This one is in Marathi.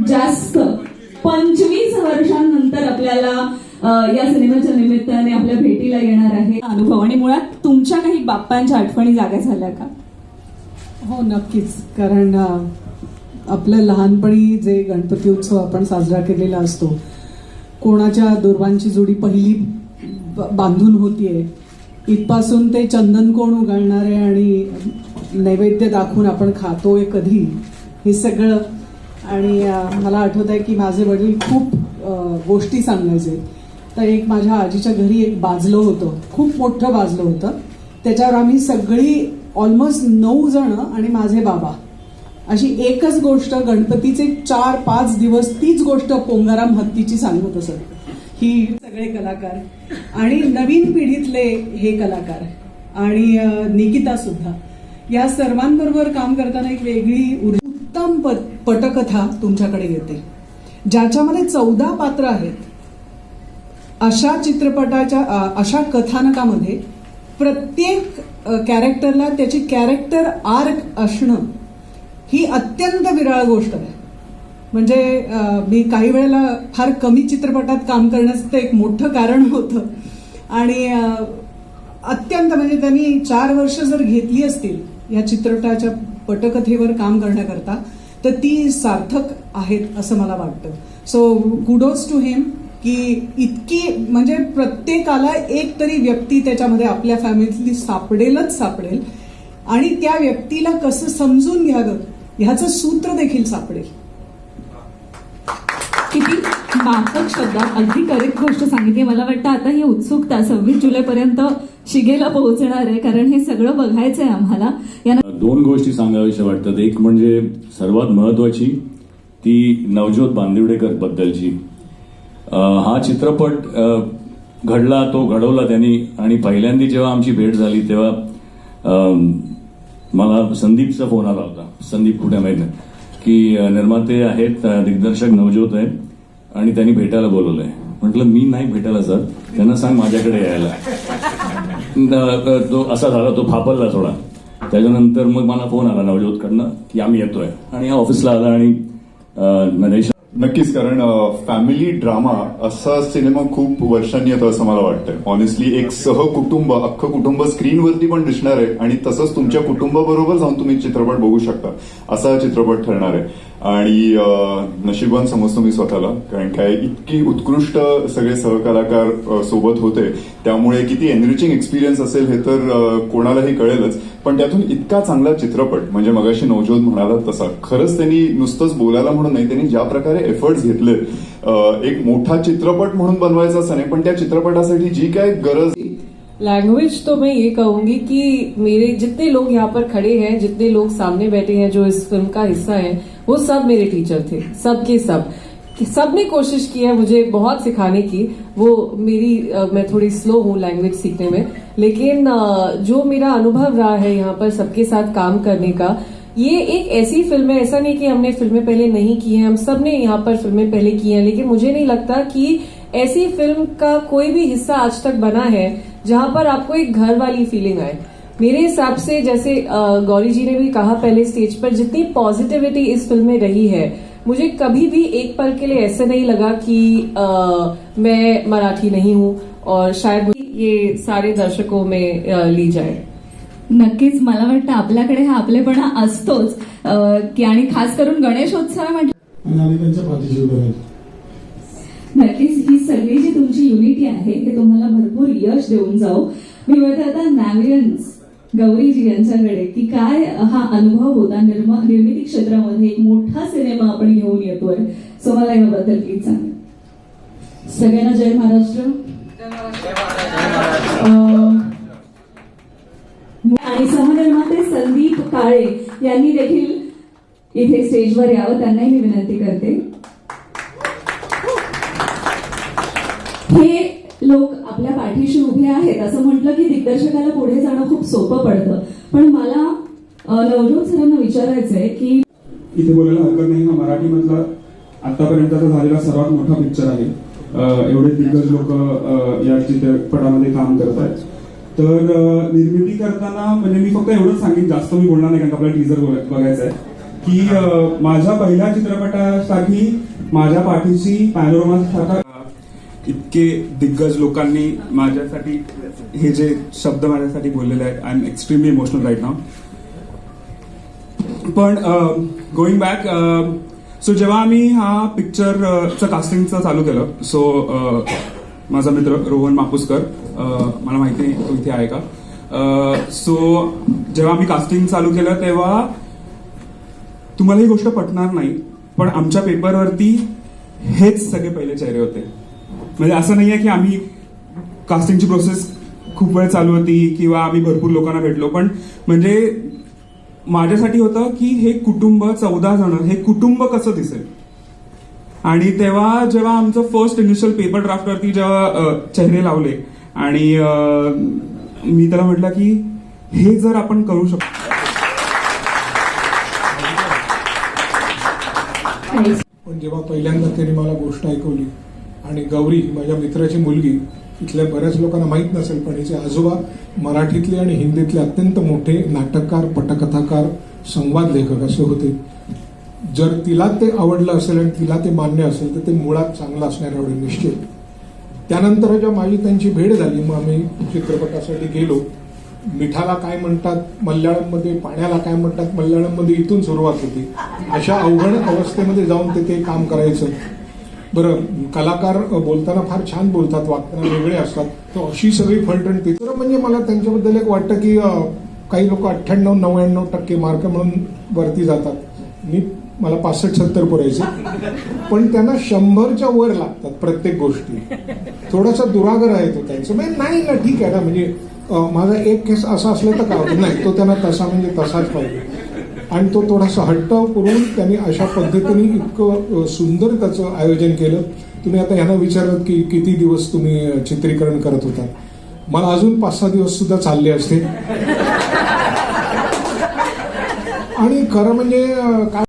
जास्त पंचवीस वर्षांनंतर आपल्याला या सिनेमाच्या निमित्ताने आपल्या भेटीला येणार आहे. अनुभव. आणि मुळात तुमच्या काही बाप्पांच्या आठवणी जाग्या झाल्या का? हो नक्कीच. कारण आपलं लहानपणी जे गणपती उत्सव आपण साजरा केलेला असतो कोणाच्या दुर्वांची जोडी पहिली बांधून होतीये इथपासून ते चंदन कोण उगाळणारे आणि नैवेद्य दाखवून आपण खातोय कधी हे सगळं आणि मला आठवत आहे की माझे वडील खूप गोष्टी सांगायचे. तर एक माझ्या आजीच्या घरी एक बाजलं होतं. खूप मोठं बाजलं होतं. त्याच्यावर आम्ही सगळी ऑलमोस्ट नऊ जण आणि माझे बाबा. अशी एकच गोष्ट गणपतीचे चार पाच दिवस तीच गोष्ट पोंगाराम हत्तीची सांगत असत ही सगळे कलाकार. आणि नवीन पिढीतले हे कलाकार. आणि निकिता सुद्धा. या सर्वांबरोबर काम करताना एक वेगळी उत्तम प- पटकथा तुमच्याकडे येते. ज्याच्यामध्ये चौदा पात्र आहेत अशा चित्रपटाच्या अशा कथानकामध्ये प्रत्येक कॅरेक्टरला त्याची कॅरेक्टर आर्क असणं ही अत्यंत विरळ गोष्ट आहे. म्हणजे मी काही वेळेला फार कमी चित्रपटात काम करण्याचं ते एक मोठं कारण होतं. आणि अत्यंत म्हणजे त्यांनी चार वर्ष जर घेतली असतील या चित्रपटाच्या पटकथेवर काम करण्याकरता तर ती सार्थक आहेत असं मला वाटतं. सो गुडोज टू हिम की इतकी म्हणजे प्रत्येकाला एक तरी व्यक्ती त्याच्यामध्ये आपल्या फॅमिलीतली सापडेलच सापडेल. आणि त्या व्यक्तीला कसं समजून घ्यावं ह्याचं सूत्र देखील सापडेल. किती माफक शब्दात अगदी करेक्ट गोष्ट सांगितली. मला वाटतं आता ही उत्सुकता सव्वीस जुलैपर्यंत शिगेला पोहोचणार आहे कारण हे सगळं बघायचं आहे आम्हाला. या दोन गोष्टी सांगाव्याशा वाटतात. एक म्हणजे सर्वात महत्वाची ती नवज्योत बांदिवडेकर बद्दलची. हा चित्रपट घडला तो घडवला त्यांनी आणि पहिल्यांदा जेव्हा आमची भेट झाली तेव्हा मला संदीपचा फोन आला होता संदीप कुठे माहीत की निर्माते आहेत दिग्दर्शक नवज्योत आहे आणि त्यांनी भेटायला बोलवलंय. म्हटलं मी नाही भेटायला जात त्यांना सांग माझ्याकडे यायला. तो असा झाला तो फापरला थोडा. त्याच्यानंतर मग मला फोन आला नवज्योतकडनं की आम्ही येतोय. आणि या ऑफिसला आला आणि नरेश नक्कीच कारण फॅमिली ड्रामा असा सिनेमा खूप वर्षांनी येतो असं मला वाटतं ऑनेस्टली एक सहकुटुंब अख्खं कुटुंब स्क्रीनवरती पण दिसणार आहे. आणि तसंच तुमच्या कुटुंबाबरोबर जाऊन तुम्ही चित्रपट बघू शकता. असा चित्रपट ठरणार आहे. आणि नशिबवान समजतो मी स्वतःला. कारण काय इतकी उत्कृष्ट सगळे सहकलाकार सोबत होते. त्यामुळे किती एनरिचिंग एक्सपिरियन्स असेल हे तर कोणालाही कळेलच. पण त्यातून इतका चांगला चित्रपट म्हणजे मगाशी नवजोत म्हणाला तसा खरंच त्यांनी नुसतंच बोलायला म्हणून नाही त्यांनी ज्या प्रकारे एफर्ट्स घेतले एक मोठा चित्रपट म्हणून बनवायचा असं नाही पण त्या चित्रपटासाठी जी काय गरज लैंग्वेज तो मैं ये कहूंगी कि मेरे जितने लोग यहाँ पर खड़े हैं जितने लोग सामने बैठे हैं जो इस फिल्म का हिस्सा है वो सब मेरे टीचर थे सब के सब। सब सबने कोशिश की है मुझे बहुत सिखाने की वो मेरी मैं थोड़ी स्लो हूँ लैंग्वेज सीखने में लेकिन जो मेरा अनुभव रहा है यहाँ पर सबके साथ काम करने का ये एक ऐसी फ़िल्म है ऐसा नहीं कि हमने फ़िल्में पहले नहीं की हैं हम सबने यहाँ पर फ़िल्में पहले की हैं लेकिन मुझे नहीं लगता कि ऐसी फ़िल्म का कोई भी हिस्सा आज तक बना है जहाँ पर आपको एक घर वाली फीलिंग आए। मेरे हिसाब से जैसे गौरी जी ने भी कहा पहले स्टेज पर जितनी पॉजिटिविटी इस फ़िल्म में रही है मुझे कभी भी एक पल के लिए ऐसे नहीं लगा कि अ, मैं मराठी नहीं हूँ और शायद ये सारे दर्शकों में ली जाए। नक्कीच मला वाटतं आपल्याकडे हा आपलेपणा असतोच. की आणि खास करून गणेशोत्सव म्हटलं नक्कीच ही सगळी जी तुमची युनिटी आहे ते तुम्हाला भरपूर यश देऊन जाऊ. मी म्हणते आता नॅवियन्स गौरीजी यांच्याकडे की काय हा अनुभव होता निर्मा निर्मिती क्षेत्रामध्ये एक मोठा सिनेमा आपण घेऊन येतोय. सो मला याबद्दल प्लीज सांगा. सगळ्यांना जय महाराष्ट्र. आणि सहनिर्माते संदीप काळे यांनी देखील इथे स्टेजवर यावं त्यांनाही मी विनंती करते. हे लोक आपल्या पाठीशी उभे आहेत असं म्हटलं की दिग्दर्शकाला पुढे जाणं खूप सोपं पडतं. पण मला नवजोत सरांना विचारायचंय की इथे बोलायला हरकत नाही हा मराठीमधला आतापर्यंतचा झालेला सर्वात मोठा पिक्चर आहे. एवढे दिग्गज लोक या चित्रपटामध्ये काम करत आहेत तर निर्मिती करताना म्हणजे मी फक्त एवढंच सांगेन जास्त मी बोलणार नाही कारण का आपल्याला टीजर बघायचं आहे की माझ्या पहिल्या चित्रपटासाठी माझ्या पाठीशी पॅनोरमा सारखा इतके दिग्गज लोकांनी माझ्यासाठी हे जे शब्द माझ्यासाठी बोललेले आहेत I am extremely emotional right नाव पण गोईंग बॅक सो जेव्हा आम्ही हा पिक्चरचं कास्टिंगचं चालू केलं सो माझा मित्र रोहन मापुसकर मला माहिती नाही तो इथे आहे का? सो जेव्हा आम्ही कास्टिंग चालू केलं तेव्हा तुम्हाला ही गोष्ट पटणार नाही पण आमच्या पेपरवरती हेच सगळे पहिले चेहरे होते. म्हणजे असं नाहीये की आम्ही कास्टिंगची प्रोसेस खूप वेळ चालू होती किंवा आम्ही भरपूर लोकांना भेटलो पण म्हणजे माझ्यासाठी होतं की हे कुटुंब चौदा जण हे कुटुंब कसं दिसेल? आणि तेव्हा जेव्हा आमचं फर्स्ट इनिशियल पेपर ड्राफ्टवरती जेव्हा चेहरे लावले आणि मी त्याला म्हटलं की हे जर आपण करू शकतो पण जेव्हा पहिल्यांदा त्यांनी मला गोष्ट ऐकवली आणि गौरी माझ्या मित्राची मुलगी इथल्या बऱ्याच लोकांना माहीत नसेल पण हिचे आजोबा मराठीतले आणि हिंदीतले अत्यंत मोठे नाटककार पटकथाकार संवाद लेखक असे होते. जर तिला ते आवडलं असेल आणि तिला ते मान्य असेल तर ते मुळात चांगलं असणार एवढे निश्चित. त्यानंतर जेव्हा माझी त्यांची भेट झाली मग आम्ही चित्रपटासाठी गेलो. मिठाला काय म्हणतात? मल्याळममध्ये पाण्याला काय म्हणतात? मल्याळममध्ये इथून सुरुवात होती. अशा अवघड अवस्थेमध्ये जाऊन ते ते काम करायचं. बरं कलाकार बोलताना फार छान बोलतात वागताना वेगळे असतात. तर अशी सगळी फलटण तिसरं म्हणजे मला त्यांच्याबद्दल एक वाटतं की काही लोक अठ्ठ्याण्णव नव्याण्णव टक्के मार्क म्हणून वरती जातात. मी मला पासष्ट सत्तर पुरायचे. पण त्यांना शंभरच्या वर लागतात प्रत्येक गोष्टी. थोडासा दुरागर आहे तो त्यांचं. म्हणजे नाही ना ठीक आहे ना. म्हणजे माझा एक केस असा असला तर का नाही. तो त्यांना तसा म्हणजे तसाच पाहिजे. आणि तो थोडासा हट्ट करून त्यांनी अशा पद्धतीने इतकं सुंदर त्याचं आयोजन केलं. तुम्ही आता ह्यांना विचारलं की किती दिवस तुम्ही चित्रीकरण करत होता? मला अजून पाच सहा दिवस सुद्धा चालले असते आणि खरं म्हणजे काय